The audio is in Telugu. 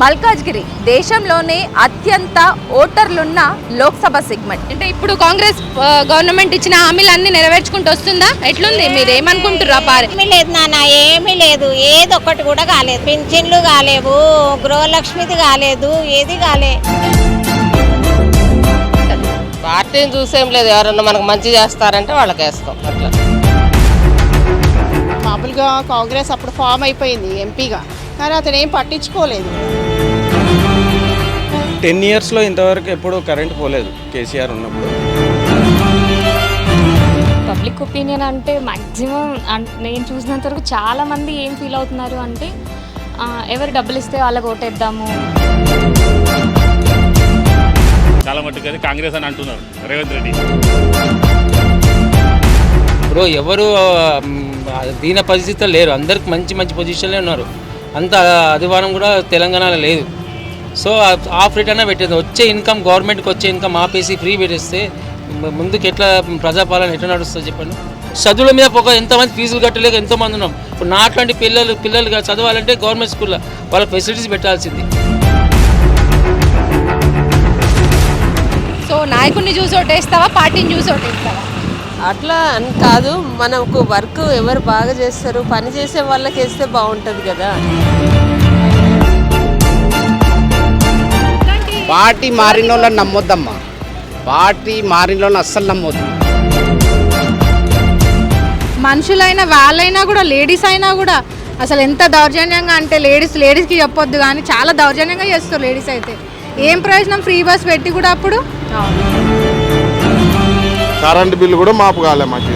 మల్కాజ్గిరి దేశంలోనే అత్యంత ఓటర్లున్న లోక్సభ సెగ్మెంట్. అంటే ఇప్పుడు కాంగ్రెస్ గవర్నమెంట్ ఇచ్చిన హామీలన్నీ నెరవేర్చుకుంటూ వస్తుందా? ఎట్లుంది? మీరు ఏమనుకుంటారు ఆ పారి? ఏమీ లేదు నాన్న ఏమీ లేదు. ఏది ఒక్కటి కూడా కాలేదు. పింఛన్లు కాలేవు గృహలక్ష్మిది కాలేదు ఏది కాలే. పార్టీని చూసేం లేదు. ఎవరన్నా మనకు మంచి చేస్తారంటే వాళ్ళకి వేస్తాం అట్లా. మామూలుగా కాంగ్రెస్ అప్పుడు ఫామ్ అయిపోయింది ఎంపీగా. కానీ అతను ఏం పట్టించుకోలేదు. టెన్ ఇయర్స్లో ఇంతవరకు ఎప్పుడూ కరెంట్ పోలేదు కేసీఆర్ ఉన్నప్పుడు. పబ్లిక్ ఒపీనియన్ అంటే మ్యాక్సిమం నేను చూసినంత వరకు చాలా మంది ఏం ఫీల్ అవుతున్నారు అంటే ఎవరు డబ్బులు ఇస్తే వాళ్ళకి ఓటేద్దాము. చాలా మట్టుకు అది కాంగ్రెస్ అని అంటున్నారు రేవంత్ రెడ్డి. బ్రో ఎవరు దీన పరిస్థితుల్లో లేరు. అందరికి మంచి మంచి పొజిషన్లో ఉన్నారు. అంత అధివారం కూడా తెలంగాణలో లేదు. సో ఆఫ్ రేట్ అయినా పెట్టేది వచ్చే ఇన్కమ్ గవర్నమెంట్కి వచ్చే ఇన్కమ్ ఆపేసి ఫ్రీ పెట్టేస్తే ముందుకు ఎట్లా ప్రజాపాలన ఎట్లా నడుస్తుంది చెప్పండి. చదువుల మీద ఒక ఎంతమంది ఫీజులు కట్టలేక ఎంతోమంది ఉన్నాం. ఇప్పుడు నాట్లాంటి పిల్లలు పిల్లలుగా చదవాలంటే గవర్నమెంట్ స్కూల్లో వాళ్ళకి ఫెసిలిటీస్ పెట్టాల్సింది. సో నాయకుడిని చూసి ఓటేస్తావా పార్టీని చూసి ఓటేస్తావా? అట్లా అని కాదు. మనకు వర్క్ ఎవరు బాగా చేస్తారు పని చేసే వాళ్ళకి వేస్తే బాగుంటుంది కదా. పార్టీ మారిన వాళ్ళని నమ్మొద్దమ్మా. పార్టీ మారిన వాళ్ళని అస్సలు నమ్మొద్దు. మనుషులైనా వాళ్ళైనా కూడా లేడీస్ అయినా కూడా అసలు ఎంత దౌర్జన్యంగా అంటే లేడీస్ లేడీస్కి చెప్పొద్దు కానీ చాలా దౌర్జన్యంగా చేస్తారు లేడీస్ అయితే. ఏం ప్రయోజనం? ఫ్రీ బస్ పెట్టి కూడా అప్పుడు? కరెంట్ బిల్లు కూడా మాపు కాలే మాకు.